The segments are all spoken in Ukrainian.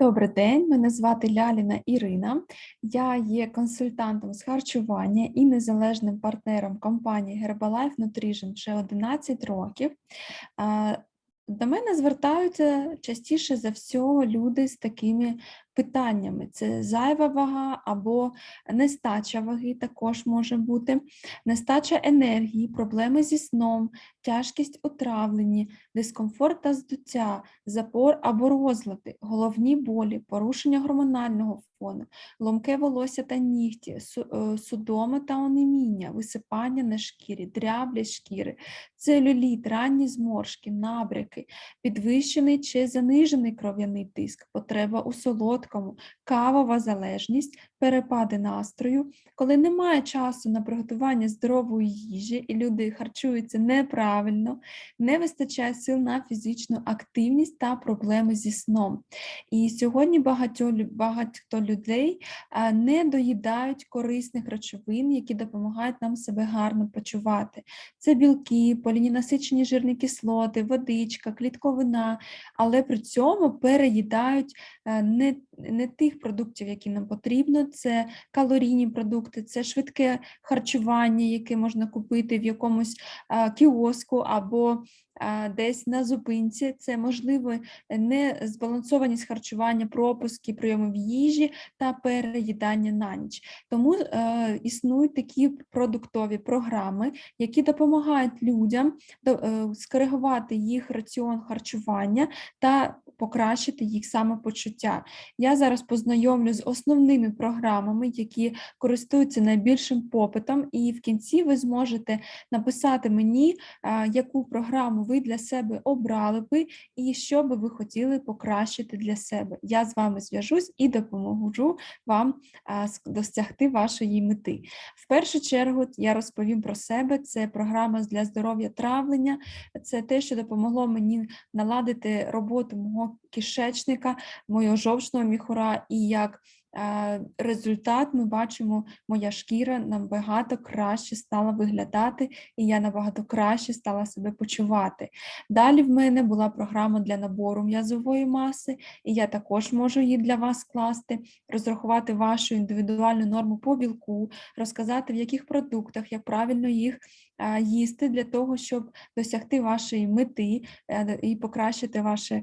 Добрий день, мене звати Ляліна Ірина. Я є консультантом з харчування і незалежним партнером компанії Herbalife Nutrition вже 11 років. До мене звертаються частіше за всього люди з такими питаннями: це зайва вага або нестача ваги, також може бути, нестача енергії, проблеми зі сном, тяжкість у травленні, дискомфорт та здуття, запор або розлади, головні болі, порушення гормонального фону, ломке волосся та нігті, е, судоми та онеміння, висипання на шкірі, дряблість шкіри, целюліт, ранні зморшки, набряки, підвищений чи занижений кров'яний тиск, потреба у солодкому, кавова залежність, перепади настрою, коли немає часу на приготування здорової їжі і люди харчуються неправильно, не вистачає сил на фізичну активність та проблеми зі сном. І сьогодні багато, багато людей не доїдають корисних речовин, які допомагають нам себе гарно почувати. Це білки, полінінасичені жирні кислоти, водичка, клітковина, але при цьому переїдають е, не, не тих продуктів, які нам потрібно. Це калорійні продукти, це швидке харчування, яке можна купити в якомусь кіоску або десь на зупинці. Це можливо не збалансованість харчування, пропуски прийомів їжі та переїдання на ніч. Тому е, існують такі продуктові програми, які допомагають людям до- е, скоригувати їх раціон харчування та покращити їх самопочуття. Я зараз познайомлю з основними програмами, які користуються найбільшим попитом, і в кінці ви зможете написати мені, яку програму ви для себе обрали би і що би ви хотіли покращити для себе. Я з вами зв'яжусь і допоможу вам досягти вашої мети. В першу чергу я розповім про себе. Це програма для здоров'я травлення, це те, що допомогло мені наладити роботу мого know кишечника, моєго жовчного міхура, і як е, результат ми бачимо, моя шкіра набагато краще стала виглядати, і я набагато краще стала себе почувати. Далі в мене була програма для набору м'язової маси, і я також можу її для вас скласти, розрахувати вашу індивідуальну норму по білку, розказати, в яких продуктах, як правильно їх е, їсти для того, щоб досягти вашої мети е, і покращити ваш е,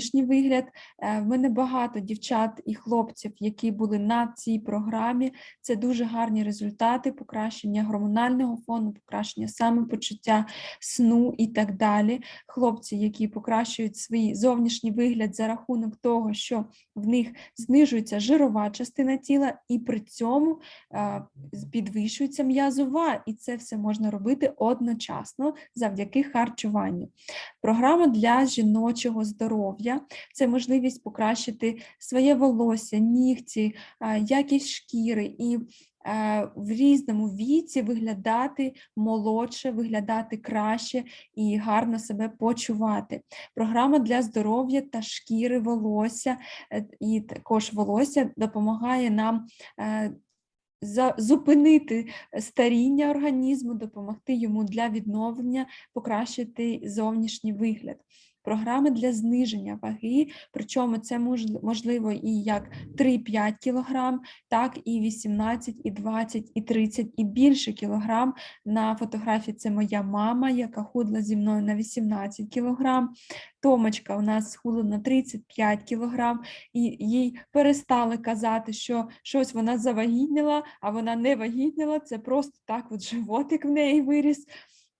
зовнішній вигляд. Е, В мене багато дівчат і хлопців, які були на цій програмі. Це дуже гарні результати, покращення гормонального фону, покращення самопочуття, сну і так далі. Хлопці, які покращують свій зовнішній вигляд за рахунок того, що в них знижується жирова частина тіла, і при цьому е, підвищується м'язова, і це все можна робити одночасно завдяки харчуванню. Програма для жіночого здоров'я це можливість покращити своє волосся, нігті, якість шкіри і е, в різному віці виглядати молодше, виглядати краще і гарно себе почувати. Програма для здоров'я та шкіри волосся е, і також волосся допомагає нам. е, Зупинити старіння організму, допомогти йому для відновлення, покращити зовнішній вигляд. Програми для зниження ваги, причому це можливо і як 3-5 кг, так і 18, і 20, і 30, і більше кілограм. На фотографії це моя мама, яка худла зі мною на 18 кілограм. Томочка у нас схудла на 35 кілограм, і їй перестали казати, що щось вона завагітніла, а вона не вагітніла. Це просто так, от животик в неї виріс.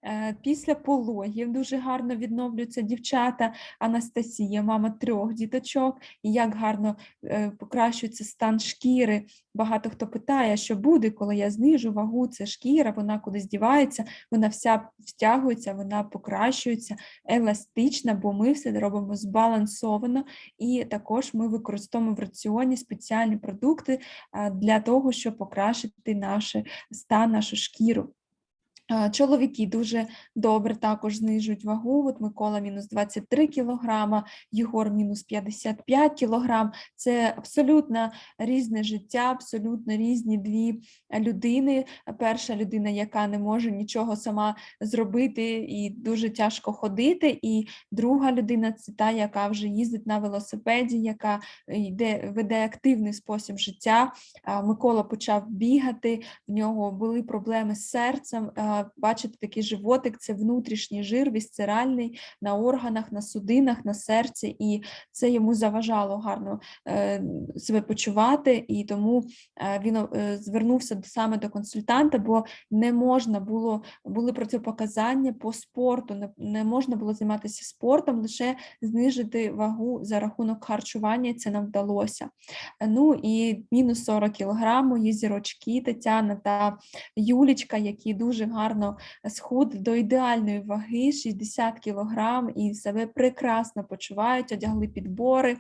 Е, Після пологів дуже гарно відновлюються дівчата. Анастасія, мама трьох діточок, і як гарно е, покращується стан шкіри. Багато хто питає, що буде, коли я знижу вагу, це шкіра, вона кудись дівається, вона вся втягується, вона покращується, еластична, бо ми все робимо збалансовано, і також ми використовуємо в раціоні спеціальні продукти для того, щоб покращити наш стан, нашу шкіру. Чоловіки дуже добре також знижують вагу. От Микола мінус 23 кілограма, Єгор мінус 55 кілограм. Це абсолютно різне життя, абсолютно різні дві людини. Перша людина, яка не може нічого сама зробити і дуже тяжко ходити. І друга людина це та, яка вже їздить на велосипеді, яка йде, веде активний спосіб життя. Микола почав бігати, в нього були проблеми з серцем. А, Бачите, такий животик це внутрішній жир, вісцеральний на органах, на судинах, на серці, і це йому заважало гарно е, себе почувати, і тому е, він е, звернувся саме до консультанта, бо не можна було, були протипоказання по спорту, не, можна було займатися спортом, лише знижити вагу за рахунок харчування, це нам вдалося. Ну і мінус 40 кг, мої зірочки Тетяна та Юлічка, які дуже гарно схуд до ідеальної ваги 60 кг і себе прекрасно почувають, одягли підбори.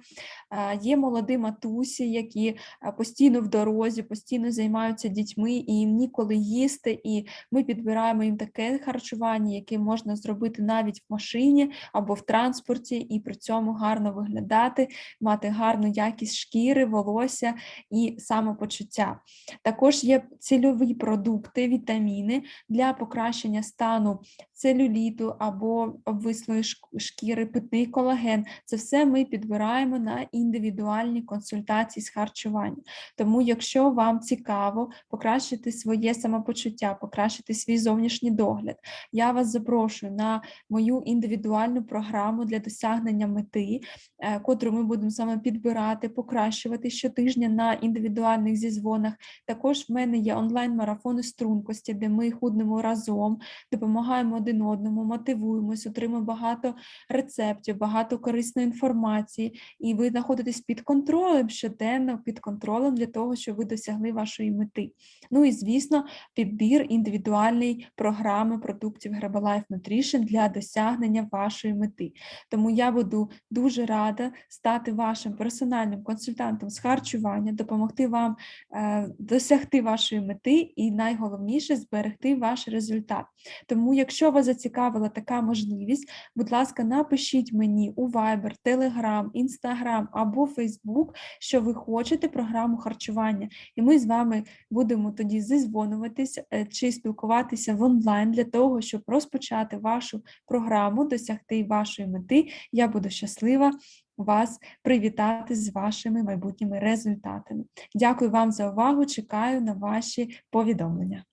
Е, Є молоді матусі, які е, постійно в дорозі, постійно займаються дітьми і їм ніколи їсти. І ми підбираємо їм таке харчування, яке можна зробити навіть в машині або в транспорті, і при цьому гарно виглядати, мати гарну якість шкіри, волосся і самопочуття. Також є цільові продукти, вітаміни для покращення стану целюліту або обвислої шкіри, питний колаген. Це все ми підбираємо на індивідуальні консультації з харчування. Тому, якщо вам цікаво покращити своє самопочуття, покращити свій зовнішній догляд, я вас запрошую на мою індивідуальну програму для досягнення мети, е, котру ми будемо саме підбирати, покращувати щотижня на індивідуальних зізвонах. Також в мене є онлайн-марафони стрункості, де ми худнемо разом, допомагаємо один одному, мотивуємось, отримуємо багато рецептів, багато корисної інформації, і ви знаходитесь під контролем щоденно, під контролем для того, щоб ви досягли вашої мети. Ну і звісно, підбір індивідуальної програми продуктів Herbalife Nutrition для досягнення вашої мети. Тому я буду дуже рада стати вашим персональним консультантом з харчування, допомогти вам е, досягти вашої мети і найголовніше зберегти ваш результат. Тому, якщо вас зацікавила така можливість, будь ласка, напишіть мені у Viber, Telegram, Instagram або Facebook, що ви хочете програму харчування, і ми з вами будемо тоді зізвонюватись е, чи спілкуватися в онлайн для того, щоб розпочати вашу програму, досягти вашої мети. Я буду щаслива вас привітати з вашими майбутніми результатами. Дякую вам за увагу. Чекаю на ваші повідомлення.